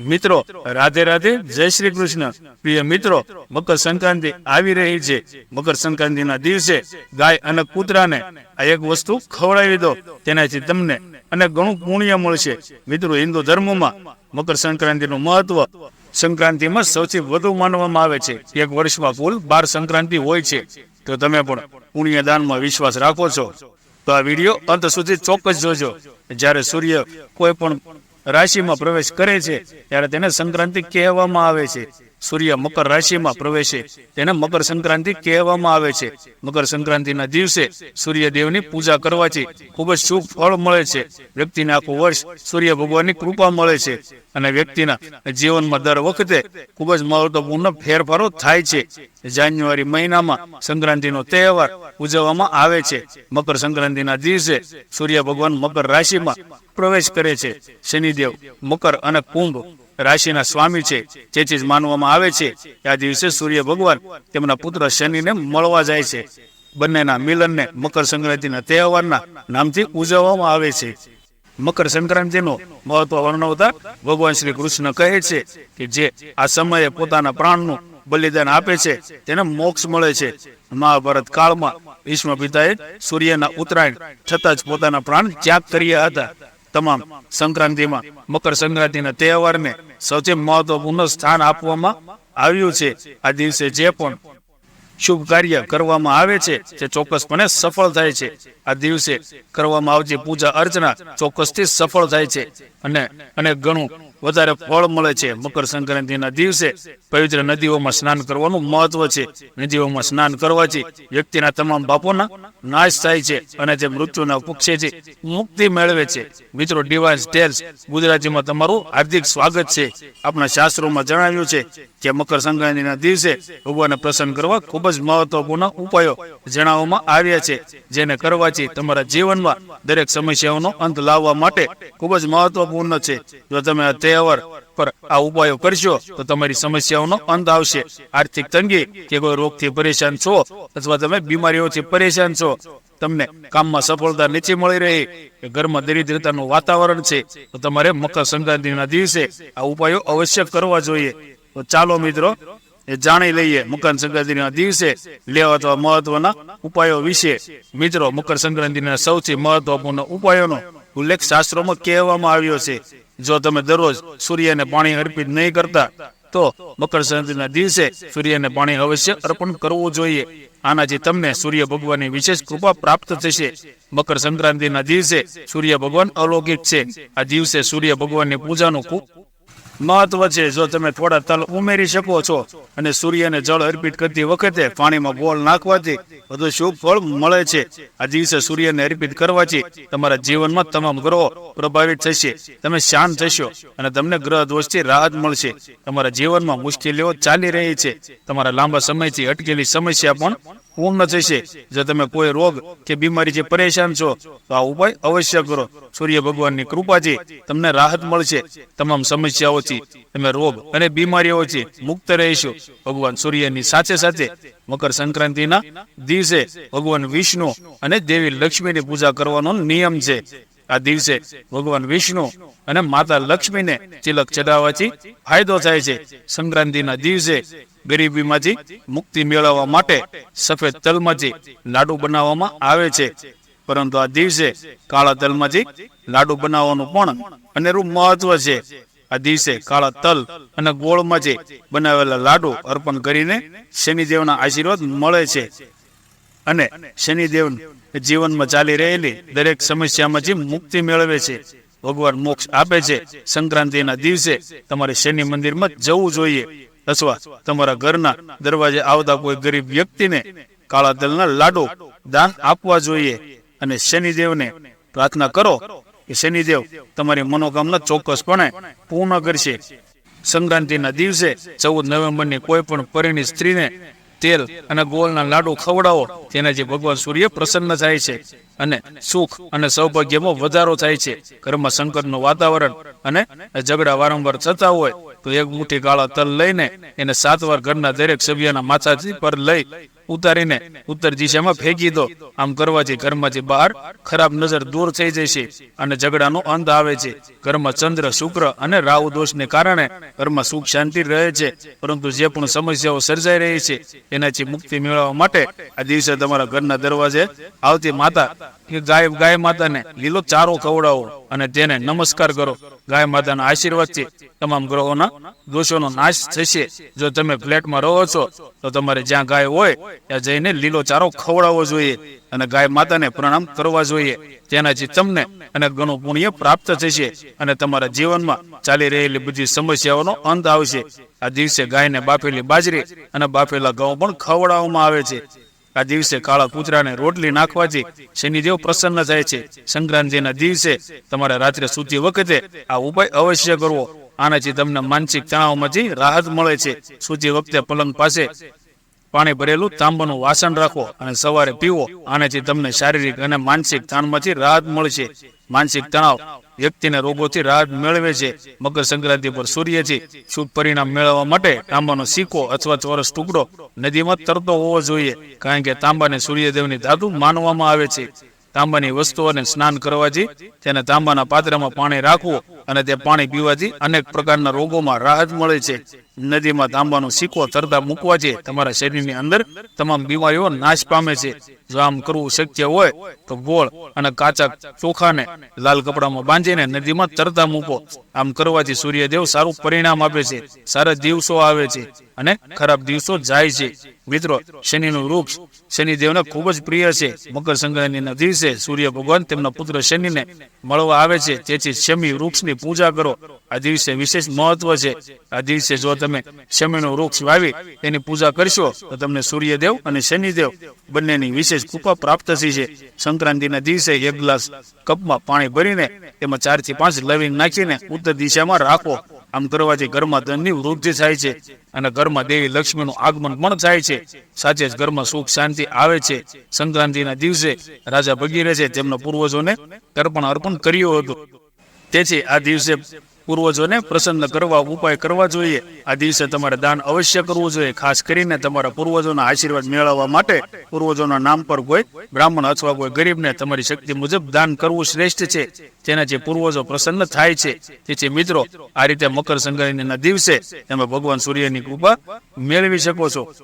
મિત્રો, રાધે રાધે, જય શ્રી કૃષ્ણ. પ્રિય મિત્રો, મકર સંક્રાંતિ આવી રહી છે. મકર સંક્રાંતિના દિવસે ગાય અને કૂતરાને આ એક વસ્તુ ખવડાવી દો. તેનાથી તમને અને ઘણું પુણ્ય મળશે. મિત્રો, હિન્દુ ધર્મમાં મકર સંક્રાંતિનું મહત્વ સંક્રાંતિમાં સૌથી વધુ માનવામાં આવે છે. એક વર્ષમાં કુલ બાર સંક્રાંતિ હોય છે. તો તમે પણ પુણ્ય દાનમાં વિશ્વાસ રાખો છો. તો આ વીડિયો અંત સુધી ચોક્કસ જોજો. જ્યારે સૂર્ય કોઈ પણ રાશિમાં પ્રવેશ કરે છે, ત્યારે તેને સંક્રાંતિ કહેવામાં આવે છે. સૂર્ય મકર રાશિમાં પ્રવેશે, તેને મકર સંક્રાંતિ કહેવામાં આવે છે. મકર સંક્રાંતિના દિવસે સૂર્યદેવની પૂજા કરવાથી ખૂબ જ શુભ ફળ મળે છે. વ્યક્તિને આખું વર્ષ સૂર્ય ભગવાનની કૃપા મળે છે. અને વ્યક્તિના જીવનમાં દર વખતે ખૂબ જ મહત્વપૂર્ણ ફેરફારો થાય છે. જાન્યુઆરી મહિનામાં સંક્રાંતિનો તહેવાર ઉજવવામાં આવે છે. મકર સંક્રાંતિના દિવસે સૂર્ય ભગવાન મકર રાશિમાં પ્રવેશ કરે છે. શનિદેવ મકર અને કુંભ રાશિના સ્વામી છે. તેથી જ માનવામાં આવે છે કે આ દિવસે સૂર્ય ભગવાન તેમના પુત્ર શનિને મળવા જાય છે. બંનેના મિલનને મકર સંક્રાંતિના તહેવારના નામથી ઉજવવામાં આવે છે. મકર સંક્રાંતિનો મહત્વ વર્ણવતા ભગવાન શ્રી કૃષ્ણ કહે છે કે જે આ સમયે પોતાના પ્રાણનું બલિદાન આપે છે, તેને મોક્ષ મળે છે. મહાભારત કાળમાં ભીષ્મ પિતાએ સૂર્યના ઉત્તરાયણ છતાં જ પોતાના પ્રાણ ત્યાગ કર્યા હતા. તમામ સંક્રાંતિમાં મકર સંક્રાંતિના તહેવારને સૌથી મહત્વપૂર્ણ સ્થાન આપવામાં આવ્યું છે. આ દિવસે જે પણ શુભ કાર્ય કરવામાં આવે છે તે ચોક્કસપણે સફળ થાય છે. આ દિવસે કરવામાં આવતી પૂજા અર્ચના ચોક્કસથી સફળ થાય છે. અને અને ઘણું વધારે ફળ મળે છે. મકર સંક્રાંતિના દિવસે પવિત્ર નદીઓમાં સ્નાન કરવાનું મહત્વ છે. નદીઓમાં સ્નાન કરવાથી વ્યક્તિના તમામ પાપોના નાશ થાય છે અને તે મૃત્યુના પક્ષેથી મુક્તિ મેળવે છે. મિત્રો ડિવાઇન ટેલ્સ ગુજરાતીમાં તમારું હાર્દિક સ્વાગત છે. આપણા શાસ્ત્રોમાં જણાવ્યું છે કે મકર સંક્રાંતિના દિવસે ભગવાનને પ્રસન્ન કરવા ખૂબ જ મહત્વપૂર્ણ ઉપાયો જણાવવામાં આવ્યા છે. જેને કરવાથી તમારા જીવનમાં દરેક સમસ્યાઓનો અંત લાવવા માટે ખૂબ જ મહત્વપૂર્ણ છે. જો તમે આ પર આ ઉપાયો કરશો તો તમારી સમસ્યાઓનો અંત આવશે. આર્થિક તંગી કે કોઈ રોગથી પરેશાન છો અથવા તમે બીમારીઓથી પરેશાન છો, તમને કામમાં સફળતા નીચે મળી રહી ઘરમાં દરિદ્રતાનું વાતાવરણ છે, તો તમારે મકર સંક્રાંતિના દિવસે આ ઉપાયો અવશ્ય કરવા જોઈએ. તો ચાલો મિત્રો, એ જાણી લઈએ મકર સંક્રાંતિના દિવસે લેવાતા મહત્વના ઉપાયો વિશે. મિત્રો, મકર સંક્રાંતિના સૌથી મહત્વપૂર્ણ ઉપાયોનો ઉલ્લેખ શાસ્ત્રોમાં કહેવામાં આવ્યો છે. જો તમે દરરોજ સૂર્યને પાણી અર્પિત નહીં કરતા, તો મકર સંક્રાંતિના દિવસે સૂર્યને પાણી અવશ્ય અર્પણ કરવું જોઈએ. આનાથી તમને સૂર્ય ભગવાનની વિશેષ કૃપા પ્રાપ્ત થશે. મકર સંક્રાંતિના દિવસે સૂર્ય ભગવાન અલૌકિક છે. આ દિવસે સૂર્ય ભગવાનની પૂજાનું ખૂબ મહત્વ છે. જો તમે થોડા તલ ઉમેરી શકો છો અને સૂર્યને જળ અર્પિત કરતી વખતે પાણીમાં ગોળ નાખવાથી વધુ શુભ ફળ મળે છે. આ દિવસે સૂર્યને અર્પિત કરવાથી તમારા જીવનમાં તમામ ગ્રહો પ્રભાવિત થશે. તમે શાંત થશો અને તમને ગ્રહ દોષથી રાહત મળશે. તમારા જીવનમાં મુશ્કેલીઓ ચાલી રહી છે. તમારા લાંબા સમયથી અટકેલી સમસ્યા પણ પૂર્ણ જશે. જો તમે કોઈ રોગ કે બીમારીથી પરેશાન છો, તો આ ઉપાય અવશ્ય કરો. સૂર્ય ભગવાનની કૃપાથી તમને રાહત મળશે તમામ સમસ્યાઓથી તમે રોગ અને બીમારીઓથી મુક્ત રહેશો. ભગવાન સૂર્યની સાથે સાથે મકર સંક્રાંતિના દિવસે ભગવાન વિષ્ણુ અને દેવી લક્ષ્મીની પૂજા કરવાનો નિયમ છે. આ દિવસે ભગવાન વિષ્ણુ અને માતા લક્ષ્મીને તિલક ચડાવવાથી ફાયદો થાય છે. સંક્રાંતિના દિવસે ગરીબીમાંથી મુક્તિ મેળવવા માટે સફેદ તલમાંથી લાડુ બનાવવામાં આવે છે. પરંતુ આ દિવસે કાળા તલમાંથી લાડુ બનાવવાનું પણ અનેરું મહત્વ છે. આ દિવસે કાળા તલ અને ગોળમાંથી બનાવેલા લાડુ અર્પણ કરીને શનિદેવના આશીર્વાદ મળે છે. અને શનિદેવ જીવનમાં ચાલી રહેલી દરેક સમસ્યામાંથી મુક્તિ મેળવે છે, ભગવાન મોક્ષ આપે છે, સંક્રાંતિના દિવસે તમારે શનિ મંદિરમાં જવું જોઈએ અથવા તમારા ઘરના દરવાજે આવતા કોઈ ગરીબ વ્યક્તિને કાળા તલના લાડુ દાન આપવા જોઈએ અને શનિદેવને પ્રાર્થના કરો કે શનિદેવ તમારી મનોકામના ચોક્કસપણે પૂર્ણ કરશે. સંક્રાંતિના દિવસે ચૌદ નવેમ્બરની કોઈ પણ પરિણીત સ્ત્રીને તેલ અને ગોળના લાડુ ખવડાવો તેનાથી ભગવાન સૂર્ય પ્રસન્ન થાય છે અને સુખ અને સૌભાગ્યમાં વધારો થાય છે. ઘરમાં સંકટનું વાતાવરણ અને ઝઘડા વારંવાર થતા હોય, તો એક મુઠ્ઠી કાળા તલ લઈને એને સાત વાર ઘરના દરેક સભ્યના માથાથી પર લઈ ઉતારીને ઉત્તર દિશામાં ફેંકી દો. આમ કરવાથી ઘરમાંથી બહાર ખરાબ નજર દૂર થઈ જશે અને ઝઘડાનો અંત આવે છે. ઘરમાં ચંદ્ર, શુક્ર અને રાહુ દોષને કારણે ઘરમાં સુખ શાંતિ રહે છે. પરંતુ જે પણ સમસ્યાઓ સર્જાઈ રહી છે, એનાથી મુક્તિ મેળવવા માટે આ દિવસે તમારા ઘરના દરવાજે આવતી માતા ગાય ગાય માતાને લીલો ચારો ખવડાવો અને તેને નમસ્કાર કરો. ગાય માતાના આશીર્વાદથી તમામ ગ્રહોના દોષોનો નાશ થશે. જો તમે ફ્લેટમાં રહો છો, તો તમારે જ્યાં ગાય હોય, ત્યાં જઈને લીલો ચારો ખવડાવવો જોઈએ અને ગાય માતાને પ્રણામ કરવા જોઈએ. તેનાથી તમને અને ઘણું પુણ્ય પ્રાપ્ત થશે અને તમારા જીવનમાં ચાલી રહેલી બધી સમસ્યાઓનો અંત આવશે. આ દિવસે ગાયને બાફેલી બાજરી અને બાફેલા ઘઉં પણ ખવડાવવામાં આવે છે. આ દિવસે કાળા કૂતરાને રોટલી નાખવાથી શનિદેવ પ્રસન્ન થાય છે. સંક્રાંતિના દિવસે તમારે રાત્રે સૂતી વખતે આ ઉપાય અવશ્ય કરવો. આનાથી તમને માનસિક તણાવમાંથી રાહત મળે છે. સૂતી વખતે પલંગ પાસે પાણી ભરેલું તાંબાનું વાસણ રાખો અને સવારે પીવો. આનાથી તમને શારીરિક અને માનસિક તાણમાંથી રાહત મળશે માનસિક તણાવ વ્યક્તિને રોગોથી રાહત મેળવે છે. મકર સંક્રાંતિ પર સૂર્યથી શુભ પરિણામ મેળવવા માટે તાંબાનો સિક્કો અથવા ચોરસ ટુકડો નદીમાં તરતો હોવો જોઈએ, કારણ કે તાંબાને સૂર્યદેવની ધાતુ માનવામાં આવે છે. તાંબાની વસ્તુઓને સ્નાન કરવાથી તેને તાંબાના પાત્રમાં પાણી રાખવું અને તે પાણી પીવાથી અનેક પ્રકારના રોગોમાં રાહત મળે છે. નદીમાં તાંબાનો સિક્કો તરતા મૂકવાથી તમારા શરીરની અંદર તમામ બીમારીઓ નાશ પામે છે. જો આમ કરવું શક્ય હોય તો ગોળ અને કાચા ચોખાને લાલ કપડામાં બાંધીને નદીમાં તરતા મૂકો. આમ કરવાથી સૂર્યદેવ સારું પરિણામ આપે છે. સારા દિવસો આવે છે અને ખરાબ દિવસો જાય છે. મિત્રો, શનિનું વૃક્ષ શનિદેવને ખૂબ જ પ્રિય છે. મકર સંક્રાંતિના દિવસે સૂર્ય ભગવાન તેમના પુત્ર શનિને મળવા આવે છે. તેથી શમી વૃક્ષની પૂજા કરો. આ દિવસે વિશેષ મહત્વ છે. આ દિવસે જો તમે શમીનું વૃક્ષ વાવી તેની પૂજા કરશો, તો તમને સૂર્યદેવ અને શનિદેવ બંનેની વિશેષ કૃપા પ્રાપ્ત થઈ છે સંક્રાંતિના દિવસે એક ગ્લાસ કપમાં પાણી ભરીને તેમાં ચારથી પાંચ લવિંગ નાખીને ઉત્તર દિશામાં રાખો. આમ કરવાથી ઘરમાં ધનની વૃદ્ધિ થાય છે અને ઘરમાં દેવી લક્ષ્મીનું આગમન પણ થાય છે. સાચે જ ઘરમાં સુખ શાંતિ આવે છે. સંક્રાંતિના દિવસે રાજા ભગીરથે તેમના પૂર્વજોને તર્પણ અર્પણ કર્યું હતું. તેથી આ દિવસે પૂર્વજોને પ્રસન્ન કરવા, ઉપાય કરવા જોઈએ. આ દિવસે તમારે દાન અવશ્ય કરવું જોઈએ. ખાસ કરીને તમારા પૂર્વજોના આશીર્વાદ મેળવવા માટે પૂર્વજોના નામ પર કોઈ બ્રાહ્મણ અથવા કોઈ ગરીબને તમારી શક્તિ મુજબ દાન કરવું શ્રેષ્ઠ છે. તેનાથી પૂર્વજો પ્રસન્ન થાય છે. તેથી મિત્રો, આ રીતે મકર સંક્રાંતિના દિવસે તમે ભગવાન સૂર્યની કૃપા મેળવી શકો છો.